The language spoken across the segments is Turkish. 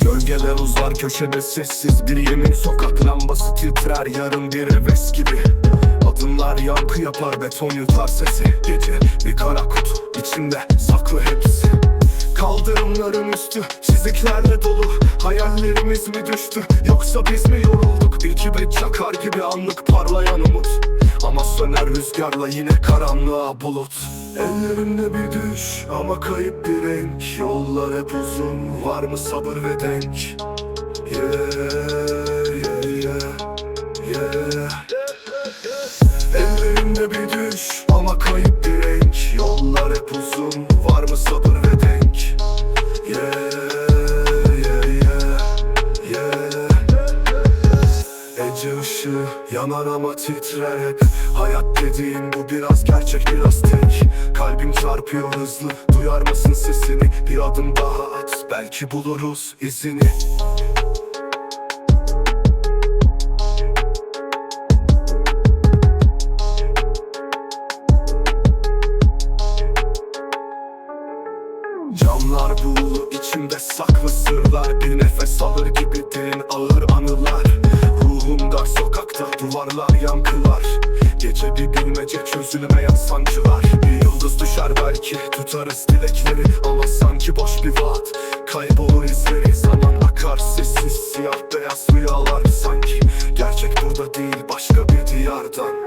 Gölgeler uzar köşede sessiz. Bir yemin sokak lambası titrer. Yarın bir heves gibi. Adımlar yankı yapar beton yutar sesi. Gece bir kara kutu içinde saklı hepsi. Kaldırımların üstü çiziklerle dolu. Hayallerimiz mi düştü yoksa biz mi yorulduk? Bir kibrit çakar gibi anlık parlayan umut söner rüzgarla yine karanlığa bulut. Ellerimde bir düş ama kayıp bir renk. Yollar hep uzun var mı sabır ve denk? Yeah, Ece ışığı yanar ama titrer hep. Hayat dediğin bu biraz gerçek biraz tek. Kalbim çarpıyor hızlı duyar mısın sesini? Bir adım daha at belki buluruz izini. Camlar buğulu içimde saklı sırlar. Bir nefes alır gibi yankılar Gece bir bilmece çözülemeyen sancılar. Bir yıldız düşer belki tutarız dilekleri. Ama sanki boş bir vaat. Kaybolur izleri zaman akar. Sessiz siyah beyaz rüyalar Sanki. Gerçek burada değil başka bir diyardan.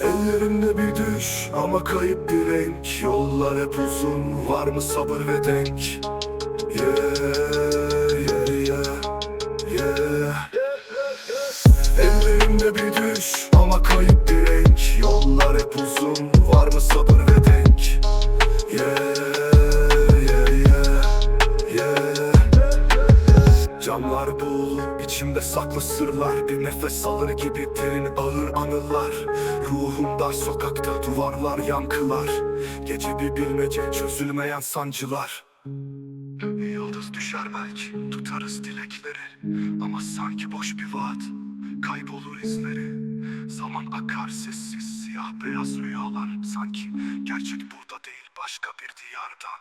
Ellerimde bir düş ama kayıp bir renk. Yollar hep uzun var mı sabır ve denk? Yeah, mı sabır ve denk. Yeah, yeah, yeah, yeah. Camlar buğulu, içimde saklı sırlar. Bir nefes alır gibi derin ağır anılar. Ruhumda sokakta duvarlar yankılar. Gece bir bilmece çözülmeyen sancılar. Yıldız düşer belki tutarız dilekleri. Ama sanki boş bir vaat kaybolur izleri Zaman akar sessiz siyah beyaz rüyalar. Sanki gerçek burada değil başka bir diyardan